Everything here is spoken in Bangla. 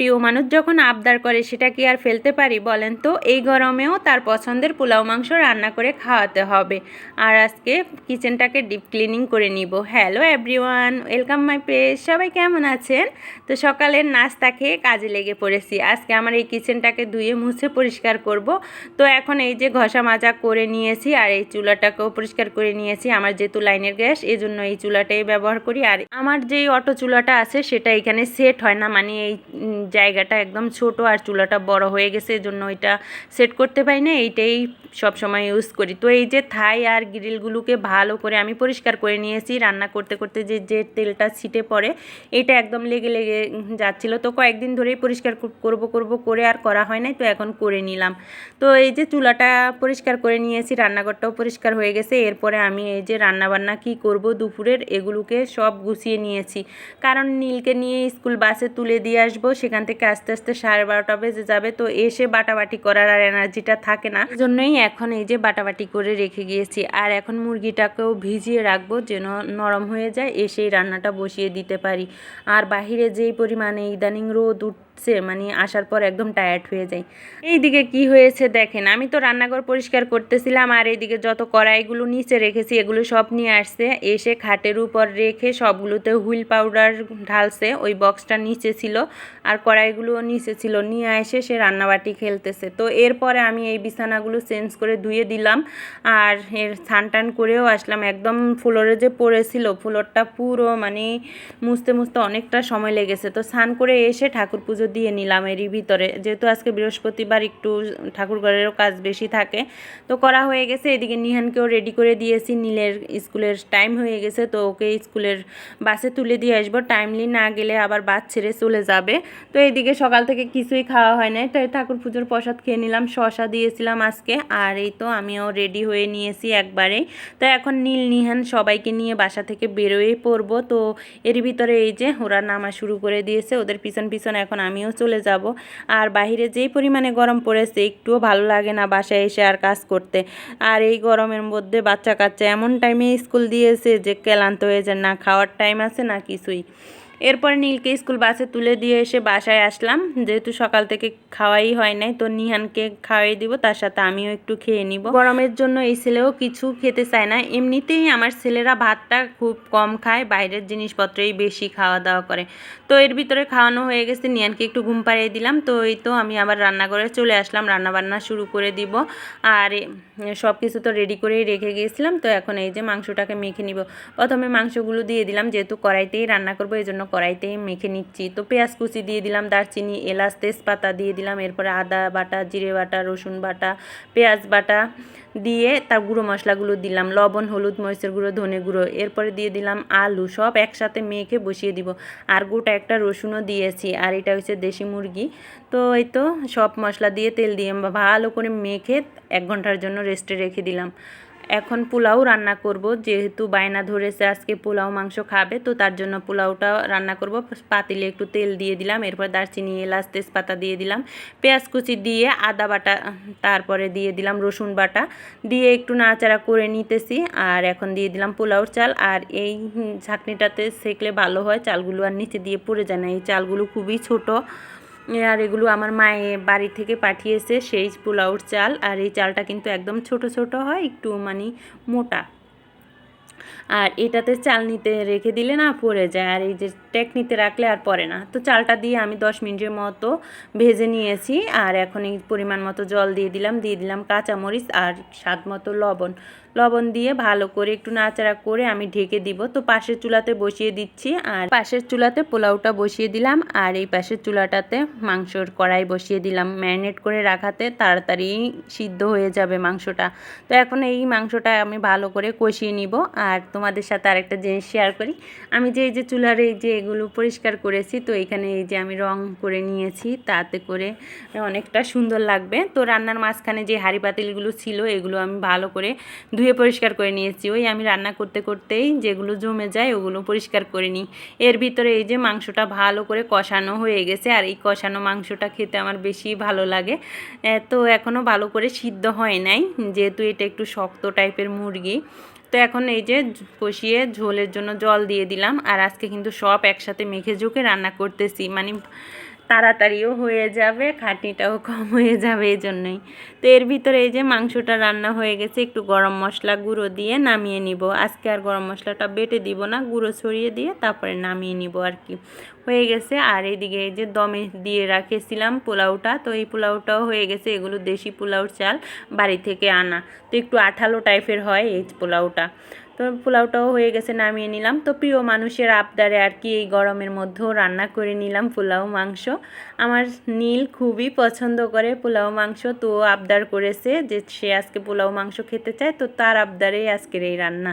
প্রিয় মানুষ যখন আবদার করে সেটা কি আর ফেলতে পারি বলেন তো? এই গরমেও তার পছন্দের পোলাও মাংস রান্না করে খাওয়াতে হবে। আর আজকে কিচেনটাকে ডিপ ক্লিনিং করে নিব। Hello everyone, welcome my page. সবাই কেমন আছেন? তো সকালের নাস্তা খেয়ে কাজে লেগে পড়েছি। আজকে আমার এই কিচেনটাকে ধুয়ে মুছে পরিষ্কার করব। তো এখন এই যে ঘষা মাজা করে নিয়েছি আর এই চুলাটাকেও পরিষ্কার করে নিয়েছি। আমার যেহেতু লাইনের গ্যাস এই জন্য এই চুলাটাই ব্যবহার করি। আর আমার যেই অটো চুলাটা আছে সেটা এখানে সেট হয় না। মানে এই জায়গাটা একদম ছোট আর চুলাটা বড় হয়ে গেছে জন্য এটা সেট করতে পারি না, এইটাই সব সময় ইউজ করি। তো এই যে থাই আর গ্রিলগুলোকে ভালো করে আমি পরিষ্কার করে নিয়েছি, রান্না করতে করতে যে যে তেলটা ছিটে পড়ে, এটা একদম লেগে লেগে যাচ্ছিল। তো কয়েকদিন ধরেই পরিষ্কার কর- করব করব করে আর করা হয় নাই, তো এখন করে নিলাম। তো এই যে চুলাটা পরিষ্কার করে নিয়েছি, রান্নাঘরটাও পরিষ্কার হয়ে গেছে, এরপরে আমি এই যে রান্নাবান্না কি করব দুপুরের, এগুলোকে সব গুছিয়ে নিয়েছি। কারণ নীলকে নিয়ে স্কুল বাসে তুলে দিয়ে আসব সেখান থেকে আস্তে আস্তে সাড়ে বারোটা বেজে যাবে। তো এসে বাটাবাটি করার আর এনার্জিটা থাকে না। জন্যই এখন এই যে বাটাবাটি করে রেখে গিয়েছি। আর এখন মুরগিটাকেও ভিজিয়ে রাখব যেন নরম হয়ে যায়, এসেই রান্নাটা বসিয়ে দিতে পারি। আর বাহিরে যেই পরিমাণে ইদানিং রোদ উঠছে মানে আসার পর একদম টায়ার্ড হয়ে যায় এইদিকে কি হয়েছে দেখেন, আমি তো রান্নাঘর পরিষ্কার করতেছিলাম, আর এইদিকে যত কড়াইগুলো নিচে রেখেছি, এগুলো সব নিয়ে আসছে। এসে খাটের উপর রেখে সবগুলোতে হুইল পাউডার ঢালছে, ওই বক্সটা নিচে ছিল, আর কড়াইগুলোও নিচে ছিল, নিয়ে এসে সে রান্নাবাটি খেলতেছে। তো এরপরে আমি এই বিছানাগুলো চেঞ্জ করে ধুয়ে দিলাম, আর এর স্নান টান করেও আসলাম। একদম ফ্লোরে যে পড়েছিল ফ্লোরটা পুরো মানে মুছতে মুছতে অনেকটা সময় লেগেছে। তো স্নান করে এসে ঠাকুর পুজো দিয়ে নিলাম এরই ভিতরে। যেহেতু আজকে বৃহস্পতিবার একটু ঠাকুর ঘরেরও কাজ বেশি থাকে, তো করা হয়ে গেছে। এদিকে নিহানকেও রেডি করে দিয়েছি। নীলের স্কুলের টাইম হয়ে গেছে, তো ওকে স্কুলের বাসে তুলে দিয়ে আসব। টাইমলি না গেলে আবার বাস ছেড়ে চলে যাবে। তো এইদিকে সকাল থেকে কিছুই খাওয়া হয় নাই। তাই ঠাকুর পুজোর প্রসাদ খেয়ে নিলাম, শশা দিয়েছিলাম আজকে। আর এই তো আমিও রেডি হয়ে নিয়েছি একবারেই। তো এখন নীল, নিহান সবাইকে নিয়ে বাসা থেকে বেরোয়েই পড়ব। তো এর ভিতরে এই যে ওরা নামা শুরু করে দিয়েছে, ওদের পিছন পিছন এখন আমিও চলে যাব। আর বাহিরে যেই পরিমাণে গরম পড়েছে, একটুও ভালো লাগে না বাসায় এসে আর কাজ করতে। আর এই গরমের মধ্যে বাচ্চা কাচ্চা এমন টাইমে স্কুল দিয়েছে যে ক্লান্ত হয়ে যায়, না খাওয়ার টাইম আছে, না কিছুই। এরপর নীলকে স্কুল বাসে তুলে দিয়ে এসে বাসায় আসলাম। যেহেতু সকাল থেকে খাওয়াই হয় নাই, তো নিহানকে খাওয়াই দিব, তার সাথে আমিও একটু খেয়ে নিব। গরমের জন্য এই ছেলেও কিছু খেতে চায় না। এমনিতেই আমার ছেলেরা ভাতটা খুব কম খায়, বাইরের জিনিসপত্রেই বেশি খাওয়া দাওয়া করে। তো এর ভিতরে খাওয়ানো হয়ে গেছে, নিহানকে একটু ঘুম পাড়িয়ে দিলাম। তো এই তো আমি আবার রান্নাঘরে চলে আসলাম রান্না বান্না শুরু করে দিব। আর সব কিছু তো রেডি করেই রেখে গিয়েছিলাম, তো এখন এই যে মাংসটাকে মেখে নিব। প্রথমে মাংসগুলো দিয়ে দিলাম, যেহেতু কড়াইতেই রান্না করব, এই জন্য কড়াইতেই মেখে নিচ্ছি। তো পেঁয়াজ কুচি দিয়ে দিলাম, দারচিনি, এলাচ, তেজপাতা দিয়ে দিলাম, এরপরে আদা বাটা, জিরে বাটা, রসুন বাটা, পেঁয়াজ বাটা দিয়ে তার গুঁড়ো মশলাগুলো দিলাম, লবণ, হলুদ মরিচের গুঁড়ো, ধনে গুঁড়ো, এরপরে দিয়ে দিলাম আলু, সব একসাথে মেখে বসিয়ে দিব। আর গোটা একটা রসুনও দিয়েছি, আর এটা হচ্ছে দেশি মুরগি। তো এই তো সব মশলা দিয়ে তেল দিয়ে ভালো করে মেখে এক ঘণ্টার জন্য রেস্টে রেখে দিলাম। এখন পোলাও রান্না করব, যেহেতু বায়না ধরেছে আজকে পোলাও মাংস খাবে, তো তার জন্য পোলাওটা রান্না করব। পাতিলে একটু তেল দিয়ে দিলাম, এরপর দারচিনি, এলাচ, তেজপাতা দিয়ে দিলাম। পেঁয়াজ কুচি দিয়ে আদা বাটা, তারপরে দিয়ে দিলাম রসুন বাটা। দিয়ে একটু নাড়াচাড়া করে নিতেছি। আর এখন দিয়ে দিলাম পোলাওর চাল। আর এই ঝাঁকনিটাতে সেকলে ভালো হয়। চালগুলো আর নিচে দিয়ে পড়ে যায় না। এই চালগুলো খুবই ছোটো। আর এগুলো আমার মায়ে বাড়ি থেকে পাঠিয়েছে সেই পোলাওর চাল। আর এই চালটা কিন্তু একদম ছোট ছোট হয়, একটু মানে মোটা। আর এটাতে চাল নিতে রেখে দিলে না পড়ে যায়, আর এই যে টেকনিতে রাখলে আর পড়ে না। তো চালটা দিয়ে আমি দশ মিনিটের মতো ভেজে নিয়েছি, আর এখন এই পরিমাণ মতো জল দিয়ে দিলাম দিয়ে দিলাম কাঁচামরিচ আর স্বাদ মতো লবণ। লবণ দিয়ে ভালো করে একটু নাড়াচাড়া করে আমি ঢেকে দিব। তো পাশের চুলাতে বসিয়ে দিচ্ছি, আর পাশের চুলাতে পোলাওটা বসিয়ে দিলাম, আর এই পাশের চুলাটাতে মাংসর কড়াই বসিয়ে দিলাম। ম্যারিনেট করে রাখাতে তাড়াতাড়ি সিদ্ধ হয়ে যাবে মাংসটা। তো এখন এই মাংসটা আমি ভালো করে কষিয়ে নিব, আর তোমাদের সাথে আরেকটা জিনিস শেয়ার করি। আমি যে, এই যে চুলার এই যে এগুলো পরিষ্কার করেছি, তো এখানে এই যে আমি রং করে নিয়েছি, তাতে করে অনেকটা সুন্দর লাগবে। তো রান্নার মাঝখানে যে হাঁড়ি পাতিলগুলো ছিল, এগুলো আমি ভালো করে ধুয়ে পরিষ্কার করে নিয়েছি। ওই আমি রান্না করতে করতেই যেগুলো জমে যায়, ওগুলো পরিষ্কার করে নিই। এর ভিতরে এই যে মাংসটা ভালো করে কষানো হয়ে গেছে, আর এই কষানো মাংসটা খেতে আমার বেশি ভালো লাগে। তো এখনও ভালো করে সিদ্ধ হয় নাই, যেহেতু এটা একটু শক্ত টাইপের মুরগি। তো এখন এই যে কষিয়ে ঝোলের জন্য জল দিয়ে দিলাম। আর আজকে কিন্তু সব একসাথে মেখে ঝুঁকে রান্না করতেছি। মানে তাড়াতাড়িও হয়ে যাবে, খাটনিটাও কম হয়ে যাবে এই জন্যই তো এর ভিতরে এই যে মাংসটা রান্না হয়ে গেছে, একটু গরম মশলা গুঁড়ো দিয়ে নামিয়ে নিব। আজকে আর গরম মশলাটা বেটে দিব না, গুঁড়ো ছড়িয়ে দিয়ে তারপরে নামিয়ে নিব আর কি। হয়ে গেছে, আর এইদিকে এই যে দমে দিয়ে রাখেছিলাম পোলাওটা, তো এই পোলাওটাও হয়ে গেছে, এগুলো দেশি পোলাওর চাল বাড়ি থেকে আনা। তো একটু আঠালো টাইপের হয় এই পোলাওটা। তো পোলাওটাও হয়ে গেছে, নামিয়ে নিলাম। তো প্রিয় মানুষের আবদারে আর কি এই গরমের মধ্যেও রান্না করে নিলাম পোলাও, মাংস। আমার নীল খুবই পছন্দ করে পোলাও, মাংস। তো আবদার করেছে যে সে আজকে পোলাও, মাংস খেতে চায়, তো তার আবদারেই আজকের এই রান্না।